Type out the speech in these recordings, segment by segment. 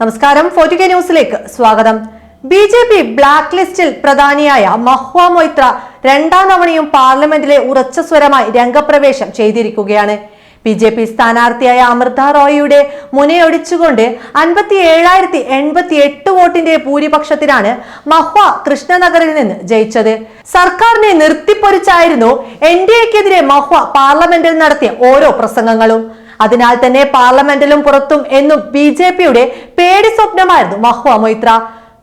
നമസ്കാരം. ഫോർട്ടി ന്യൂസിലേക്ക് സ്വാഗതം. ബി ജെ പി ബ്ലാക്ക് ലിസ്റ്റിൽ പ്രധാനിയായ മഹ്വ മൊയ്ത്ര രണ്ടാം തവണയും പാർലമെന്റിലെ ഉറച്ച സ്വരമായി രംഗപ്രവേശം ചെയ്തിരിക്കുകയാണ്. ബി ജെ പി സ്ഥാനാർത്ഥിയായ അമൃത റോയിയുടെ മുനയൊടിച്ചുകൊണ്ട് അൻപത്തി ഏഴായിരത്തി എൺപത്തി എട്ട് വോട്ടിന്റെ ഭൂരിപക്ഷത്തിനാണ് മഹ്വ കൃഷ്ണനഗറിൽ നിന്ന് ജയിച്ചത്. സർക്കാരിനെ നിർത്തിപ്പൊരിച്ചായിരുന്നു എൻ ഡി എക്കെതിരെ മഹ്വ പാർലമെന്റിൽ നടത്തിയ ഓരോ പ്രസംഗങ്ങളും. അതിനാൽ തന്നെ പാർലമെന്റിലും പുറത്തും എന്നും ബി ജെ പിയുടെ പേടി സ്വപ്നമായിരുന്നു മഹ്വ മൊയ്ത്ര.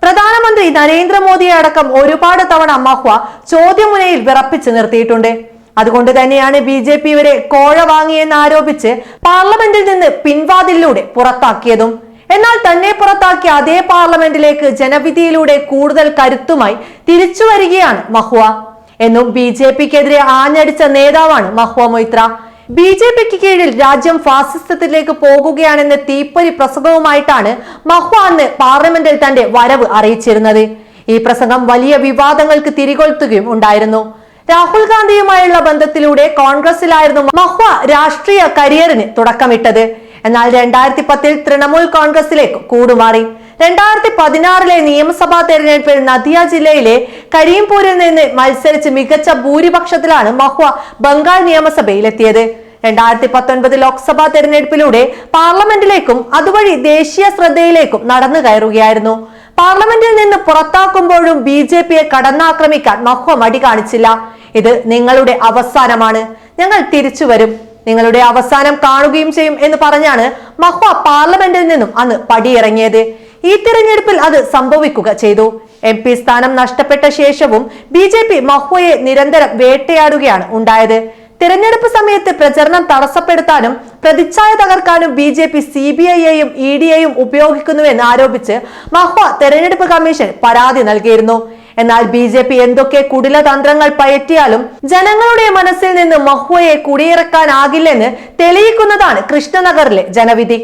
പ്രധാനമന്ത്രി നരേന്ദ്രമോദിയെ അടക്കം ഒരുപാട് തവണ മഹ്വ ചോദ്യമുനയിൽ വിറപ്പിച്ചു നിർത്തിയിട്ടുണ്ട്. അതുകൊണ്ട് തന്നെയാണ് ബി ജെ പി ഇവരെ കോഴ വാങ്ങിയെന്ന് ആരോപിച്ച് പാർലമെന്റിൽ നിന്ന് പിൻവാതിലൂടെ പുറത്താക്കിയതും. എന്നാൽ തന്നെ പുറത്താക്കിയ അതേ പാർലമെന്റിലേക്ക് ജനവിധിയിലൂടെ കൂടുതൽ കരുത്തുമായി തിരിച്ചു വരികയാണ് മഹ്വ. എന്നും ബി ജെ പിക്കെതിരെ ആഞ്ഞടിച്ച നേതാവാണ് മഹ്വ മൊയ്ത്ര. ബി ജെ പിക്ക് കീഴിൽ രാജ്യം ഫാസിസത്തിലേക്ക് പോകുകയാണെന്ന തീപ്പൊരി പ്രസംഗവുമായിട്ടാണ് മഹ്വ അന്ന് പാർലമെന്റിൽ തന്റെ വരവ് അറിയിച്ചിരുന്നത്. ഈ പ്രസംഗം വലിയ വിവാദങ്ങൾക്ക് തിരികൊളുത്തുകയും ഉണ്ടായിരുന്നു. രാഹുൽ ഗാന്ധിയുമായുള്ള ബന്ധത്തിലൂടെ കോൺഗ്രസിലായിരുന്നു മഹ്വ രാഷ്ട്രീയ കരിയറിന് തുടക്കമിട്ടത്. എന്നാൽ രണ്ടായിരത്തി പത്തിൽ തൃണമൂൽ കോൺഗ്രസിലേക്ക് കൂടുമാറി. രണ്ടായിരത്തി പതിനാറിലെ നിയമസഭാ തെരഞ്ഞെടുപ്പിൽ നദിയ ജില്ലയിലെ കരീംപൂരിൽ നിന്ന് മത്സരിച്ച് മികച്ച ഭൂരിപക്ഷത്തിലാണ് മഹ്വ ബംഗാൾ നിയമസഭയിലെത്തിയത്. രണ്ടായിരത്തി പത്തൊൻപത് ലോക്സഭാ തെരഞ്ഞെടുപ്പിലൂടെ പാർലമെന്റിലേക്കും അതുവഴി ദേശീയ ശ്രദ്ധയിലേക്കും നടന്നു കയറുകയായിരുന്നു. പാർലമെന്റിൽ നിന്ന് പുറത്താക്കുമ്പോഴും ബി ജെ പിയെ കടന്നാക്രമിക്കാൻ മഹ്വ മടി കാണിച്ചില്ല. ഇത് നിങ്ങളുടെ അവസാനമാണ്. ഞങ്ങൾ തിരിച്ചു വരും. നിങ്ങളുടെ അവസാനം കാണുകയും ചെയ്യും എന്ന് പറഞ്ഞാണ് മഹ്വ പാർലമെന്റിൽ നിന്നും അന്ന് പടിയിറങ്ങിയത്. ഈ തിരഞ്ഞെടുപ്പിൽ അത് സംഭവിക്കുക ചെയ്തു. എം പി സ്ഥാനം നഷ്ടപ്പെട്ട ശേഷവും ബി ജെ പി മഹ്വയെ നിരന്തരം വേട്ടയാടുകയാണ് ഉണ്ടായത്. തിരഞ്ഞെടുപ്പ് സമയത്ത് പ്രചരണം തടസ്സപ്പെടുത്താനും പ്രതിച്ഛായ തകർക്കാനും B J P C B ഐയെയും E ഡിയെയും ഉപയോഗിക്കുന്നുവെന്ന് ആരോപിച്ച് മഹ്വ തെരഞ്ഞെടുപ്പ് കമ്മീഷൻ പരാതി നൽകിയിരുന്നു. എന്നാൽ ബി ജെ പി എന്തൊക്കെ കുടിലതന്ത്രങ്ങൾ പയറ്റിയാലും ജനങ്ങളുടെ മനസ്സിൽ നിന്ന് മഹ്വയെ കുടിയിറക്കാനാകില്ലെന്ന് തെളിയിക്കുന്നതാണ് കൃഷ്ണനഗറിലെ ജനവിധി.